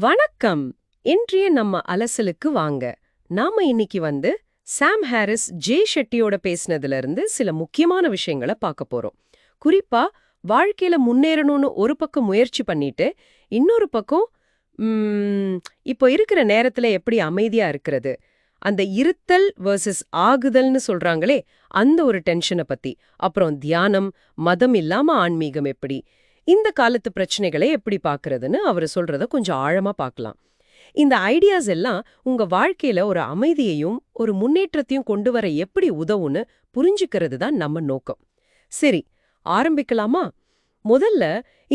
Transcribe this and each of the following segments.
வணக்கம். இன்றைய நம்ம அலசலுக்கு வாங்க. நாம இன்னைக்கு வந்து சாம் ஹாரிஸ் ஜே ஷெட்டியோட பேசினதுல இருந்து சில முக்கியமான விஷயங்களை பார்க்க போறோம். குறிப்பா வாழ்க்கையில முன்னேறணும்னு ஒரு பக்கம் முயற்சி பண்ணிட்டு இன்னொரு பக்கம் இப்போ இருக்கிற நேரத்துல எப்படி அமைதியா இருக்கிறது? அந்த இருத்தல் வர்சஸ் ஆகுதல்னு சொல்றாங்களே அந்த ஒரு டென்ஷனை பத்தி. அப்புறம் தியானம் மதம் இல்லாம ஆன்மீகம் எப்படி? இந்த காலத்து பிரச்சனைகளை எப்படி பார்க்கறதுன்னு அவர் சொல்றத கொஞ்சம் ஆழமா பார்க்கலாம். இந்த ஐடியாஸ் எல்லாம் உங்க வாழ்க்கையில ஒரு அமைதியையும் ஒரு முன்னேற்றத்தையும் கொண்டு வர எப்படி உதவுன்னு புரிஞ்சுக்கிறது தான் நம்ம நோக்கம். சரி ஆரம்பிக்கலாமா? முதல்ல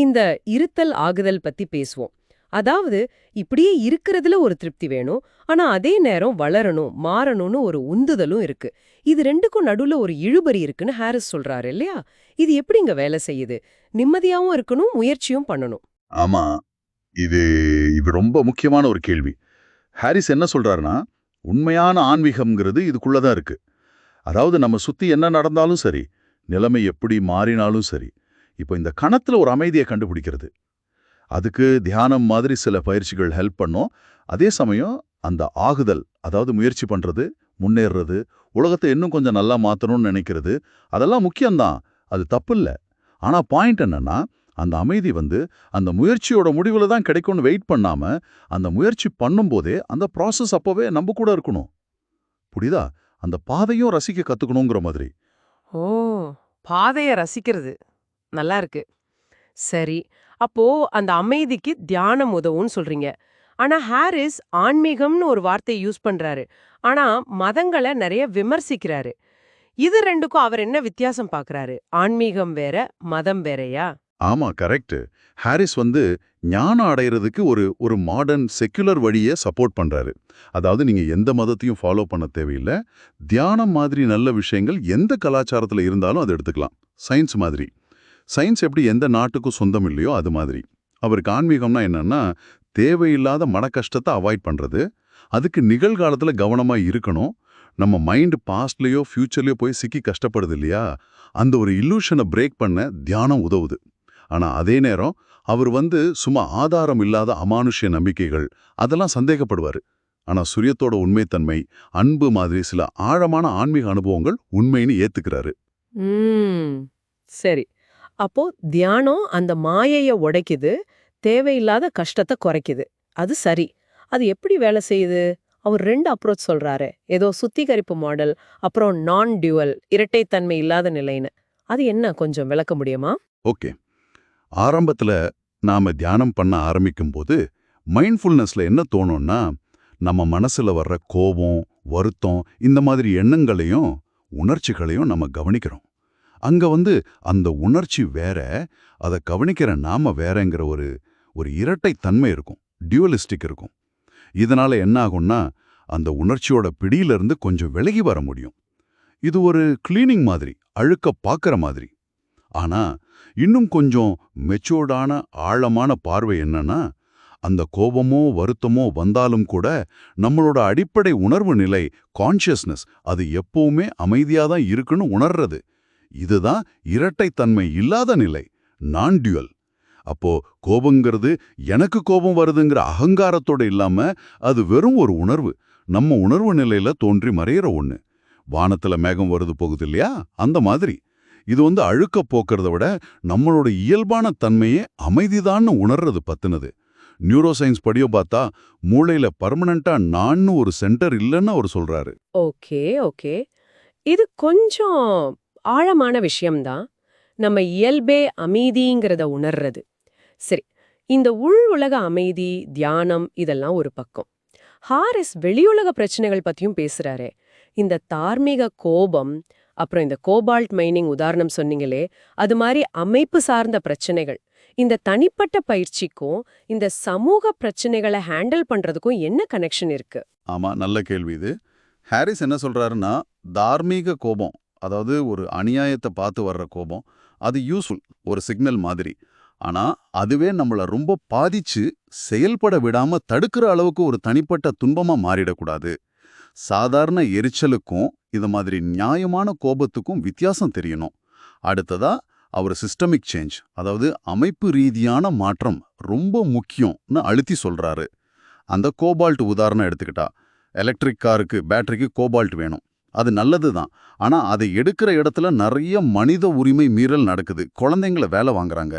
இந்த இருத்தல் ஆகுதல் பத்தி பேசுவோம். அதாவது இப்படியே இருக்கிறதுல ஒரு திருப்தி வேணும் ஆனா அதே நேரம் வளரணும் மாறணும்னு ஒரு உந்துதலும் இருக்கு. இது ரெண்டுக்கும் நடுவுல ஒரு இழுபறி இருக்குன்னு ஹாரிஸ் சொல்றாரு இல்லையா? இது எப்படிங்க வேலை செய்யுது? நிம்மதியாவும் இருக்கணும் முயற்சியும் பண்ணணும். ஆமா இது இது ரொம்ப முக்கியமான ஒரு கேள்வி. ஹாரிஸ் என்ன சொல்றாருன்னா உண்மையான ஆன்மீகம்ங்கிறது இதுக்குள்ளதான் இருக்கு. அதாவது நம்ம சுத்தி என்ன நடந்தாலும் சரி நிலைமை எப்படி மாறினாலும் சரி இப்போ இந்த கணத்துல ஒரு அமைதியை கண்டுபிடிக்கிறது. அதுக்கு தியானம் மாதிரி சில பயிற்சிகள் ஹெல்ப் பண்ணும். அதே சமயம் அந்த ஆகுதல் அதாவது முயற்சி பண்றது முன்னேறுறது உலகத்தை இன்னும் கொஞ்சம் நல்லா மாத்தணும்னு நினைக்கிறது அதெல்லாம் முக்கியம்தான். அது தப்பு இல்லை ஆனா பாயிண்ட் என்னன்னா அந்த அமைதி வந்து அந்த முயற்சியோட முடிவுல தான் கிடைக்கும்னு வெயிட் பண்ணாம அந்த முயற்சி பண்ணும்போதே அந்த ப்ராசஸ் அப்போவே நம்ம கூட இருக்கணும். புரியுதா? அந்த பாதையும் ரசிக்க கற்றுக்கணுங்கிற மாதிரி. ஓ பாதைய ரசிக்கிறது. நல்லா இருக்கு. சரி அப்போ அந்த அமைதிக்கு தியானம் உதவும்னு சொல்றீங்க. ஆனா ஹாரிஸ் ஆன்மீகம்னு ஒரு வார்த்தையை யூஸ் பண்றாரு. ஆனா மதங்களை நிறைய விமர்சிக்கிறாரு. இது ரெண்டுக்கும் அவர் என்ன வித்தியாசம் பார்க்கறாரு ஆன்மீகம் வேற மதம் வேறயா? ஆமா கரெக்ட் ஹாரிஸ் வந்து ஞானம் அடையிறதுக்கு ஒரு ஒரு மாடர்ன் செக்குலர் வழியை சப்போர்ட் பண்றாரு. அதாவது நீங்க எந்த மதத்தையும் ஃபாலோ பண்ண தேவையில்லை. தியானம் மாதிரி நல்ல விஷயங்கள் எந்த கலாச்சாரத்துல இருந்தாலும் அதை எடுத்துக்கலாம். சயின்ஸ் மாதிரி. சயின்ஸ் எப்படி எந்த நாட்டுக்கும் சொந்தம் இல்லையோ அது மாதிரி. அவருக்கு ஆன்மீகம்னா என்னன்னா தேவையில்லாத மன கஷ்டத்தை அவாய்ட் பண்றது. அதுக்கு நிகழ்காலத்துல கவனமா இருக்கணும். நம்ம மைண்ட் பாஸ்ட்லயோ ஃப்யூச்சர்லேயோ போய் சிக்கி கஷ்டப்படுது இல்லையா? அந்த ஒரு இல்லூஷனை பிரேக் பண்ண தியானம் உதவுது. ஆனா அதே நேரம் அவர் வந்து சும்மா ஆதாரம் இல்லாத அமானுஷ்ய நம்பிக்கைகள் அதெல்லாம் சந்தேகப்படுவாரு. ஆனா சுரியத்தோட உண்மைத்தன்மை அன்பு மாதிரி சில ஆழமான ஆன்மீக அனுபவங்கள் உண்மைன்னு ஏத்துக்கிறாரு. சரி. அப்போ தியானம் அந்த மாயைய உடைக்குது தேவையில்லாத கஷ்டத்தை குறைக்குது. அது சரி. அது எப்படி வேலை செய்யுது? அவர் ரெண்டு அப்ரோச் சொல்றாரு. ஏதோ சுத்திகரிப்பு மாடல் அப்புறம் நான் டியூவல் இரட்டைத்தன்மை இல்லாத நிலைன்னு. அது என்ன? கொஞ்சம் விளக்க முடியுமா? ஓகே. ஆரம்பத்துல நாம தியானம் பண்ண ஆரம்பிக்கும்போது மைண்ட்ஃபுல்னஸ்ல என்ன தோணும்னா நம்ம மனசுல வர்ற கோபம் வருத்தம் இந்த மாதிரி எண்ணங்களையும் உணர்ச்சிகளையும் நம்ம கவனிக்கிறோம். அங்க வந்து அந்த உணர்ச்சி வேற அதை கவனிக்கிற நாம வேறங்கிற ஒரு ஒரு இரட்டை தன்மை இருக்கும் டியூவலிஸ்டிக் இருக்கும். இதனால என்ன ஆகும்னா அந்த உணர்ச்சியோட பிடியிலிருந்து கொஞ்சம் விலகி வர முடியும். இது ஒரு கிளீனிங் மாதிரி அழுக்க பார்க்குற மாதிரி. ஆனா இன்னும் கொஞ்சம் மெச்சோர்டான ஆழமான பார்வை என்னன்னா அந்த கோபமோ வருத்தமோ வந்தாலும் கூட நம்மளோட அடிப்படை உணர்வு நிலை கான்ஷியஸ்னஸ் அது எப்பவுமே அமைதியா தான் இருக்குன்னு உணர்றது. இதுதான் இரட்டைத்தன்மை இல்லாத நிலை நான் டியூவல் அப்போ கோபங்கிறது எனக்கு கோபம் வருதுங்கிற அகங்காரத்தோட இல்லாம அது வெறும் ஒரு உணர்வு. நம்ம உணர்வு நிலையில தோன்றி மறையிற ஒண்ணு. வானத்துல மேகம் வருது போகுது இல்லையா அந்த மாதிரி. இது வந்து அழுக்க போக்குறத விட நம்மளோட இயல்பான தன்மையே அமைதிதான்னு உணர்றது பத்துனது. நியூரோ சயின்ஸ் படியோ பார்த்தா மூளையில பர்மனண்டா நான்னு ஒரு சென்டர் இல்லைன்னு அவர் சொல்றாரு. Okay okay. இது கொஞ்சம் ஆழமான விஷயம்தான் நம்ம இயல்பே அமைதிங்கிறத உணர்றது. சரி இந்த உள் உலக அமைதி தியானம் இதெல்லாம் ஒரு பக்கம். ஹாரிஸ் வெளியுலக பிரச்சனைகள் பத்தியும் பேசுறாரே. இந்த தார்மீக கோபம் அப்புறம் இந்த கோபால்ட் மைனிங் உதாரணம் சொன்னீங்களே அது மாதிரி அமைப்பு சார்ந்த பிரச்சனைகள். இந்த தனிப்பட்ட பயிற்சிக்கும் இந்த சமூக பிரச்சனைகளை ஹேண்டில் பண்றதுக்கும் என்ன கனெக்ஷன் இருக்கு? ஆமா நல்ல கேள்வி இது. ஹாரிஸ் என்ன சொல்றாருன்னா தார்மீக கோபம் அதாவது ஒரு அநியாயத்தை பார்த்து வர்ற கோபம் அது யூஸ்ஃபுல் ஒரு சிக்னல் மாதிரி. ஆனா அதுவே நம்மள ரொம்ப பாதிச்சு செயல்பட விடாம தடுக்கிற அளவுக்கு ஒரு தனிப்பட்ட துன்பமா மாறிடக்கூடாது. சாதாரண எரிச்சலுக்கும் இது மாதிரி நியாயமான கோபத்துக்கும் வித்தியாசம் தெரியணும். அடுத்ததா அவர் சிஸ்டமிக் சேஞ்ச் அதாவது அமைப்பு ரீதியான மாற்றம் ரொம்ப முக்கியம்னு அழுத்தி சொல்றாரு. அந்த கோபால்ட் உதாரணம் எடுத்துக்கிட்டா எலக்ட்ரிக் காருக்கு பேட்டரிக்கு கோபால்ட் வேணும். அது நல்லது தான் ஆனா அதை எடுக்கிற இடத்துல நிறைய மனித உரிமை மீறல் நடக்குது. குழந்தைங்கள வேலை வாங்குறாங்க.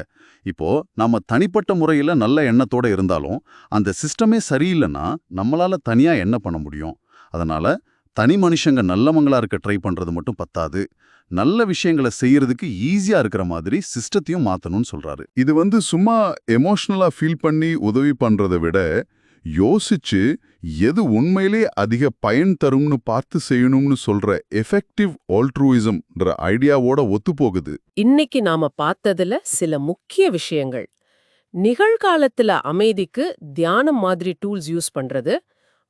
இப்போ நம்ம தனிப்பட்ட முறையில நல்ல எண்ணத்தோட இருந்தாலும் அந்த சிஸ்டமே சரியில்லைன்னா நம்மளால தனியா என்ன பண்ண முடியும்? அதனால தனி மனுஷங்க நல்லவங்களா இருக்க ட்ரை பண்றது மட்டும் பத்தாது. நல்ல விஷயங்களை செய்யறதுக்கு ஈஸியா இருக்கிற மாதிரி சிஸ்டத்தையும் மாத்தணும்னு சொல்றாரு. இது வந்து சும்மா எமோஷ்னலாக ஃபீல் பண்ணி உதவி பண்றதை விட யோசிச்சு எது உண்மையிலே அதிக பயன் தரும்னு பார்த்து செய்யணும்னு சொல்ற எஃபெக்டிவ் ஆல்ட்ரூயிசம்ன்ற ஐடியாவோட ஒத்துப்போகுது. இன்னைக்கு நாம பார்த்ததுல சில முக்கிய விஷயங்கள். நிகழ்காலத்துல அமைதிக்கு தியானம் மாதிரி டூல்ஸ் யூஸ் பண்றது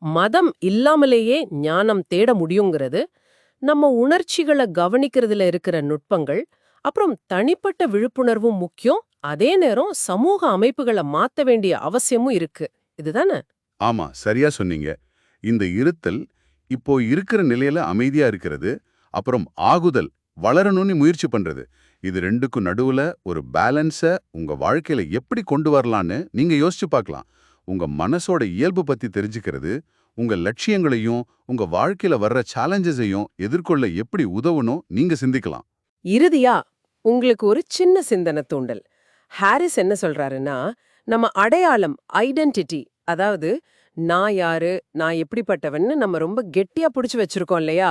மதம் இல்லாமலேயே ஞானம் தேட முடியுங்கிறது நம்ம உணர்ச்சிகளை கவனிக்கிறதுல இருக்கிற நுட்பங்கள் அப்புறம் தனிப்பட்ட விழிப்புணர்வும் முக்கியம் அதே நேரம் சமூக அமைப்புகளை மாத்த வேண்டிய அவசியமும் இருக்கு. இதுதானே? ஆமா சரியா சொன்னீங்க. இந்த இருத்தல் இப்போ இருக்கிற நிலையில அமைதியா இருக்கிறது அப்புறம் ஆகுதல் வளரணும்னு முயற்சி பண்றது. இது ரெண்டுக்கும் நடுவுல ஒரு பேலன்ஸ உங்க வாழ்க்கையில எப்படி கொண்டு வரலான்னு நீங்க யோசிச்சு பார்க்கலாம். உங்க மனசோட இயல்பு பத்தி தெரிஞ்சுக்கிறது உங்க லட்சியங்களையும் உங்க வாழ்க்கையில வர்ற சேலஞ்சஸையும் எதிர்கொள்ள எப்படி உதவணும் நீங்க சிந்திக்கலாம். இறுதியா உங்களுக்கு ஒரு சின்ன சிந்தனை தூண்டல். ஹாரிஸ் என்ன சொல்றாருன்னா நம்ம அடையாளம் ஐடென்டிட்டி அதாவது நான் யாரு நான் எப்படிப்பட்டவன்னு நம்ம ரொம்ப கெட்டியா புடிச்சு வச்சிருக்கோம் இல்லையா?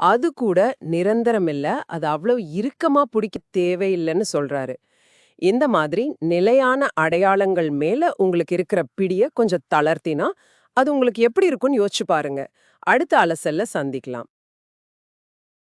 அது கூட நிரந்தரம் இல்லை அது அவ்வளவு இறுக்கமா பிடிக்க தேவையில்லைன்னு சொல்றாரு. இந்த மாதிரி நிலையான அடையாளங்கள் மேல உங்களுக்கு இருக்கிற பிடிய கொஞ்சம் தளர்த்தினா அது உங்களுக்கு எப்படி இருக்கும்னு யோசிச்சு பாருங்க. அடுத்த அலசல்ல சந்திக்கலாம்.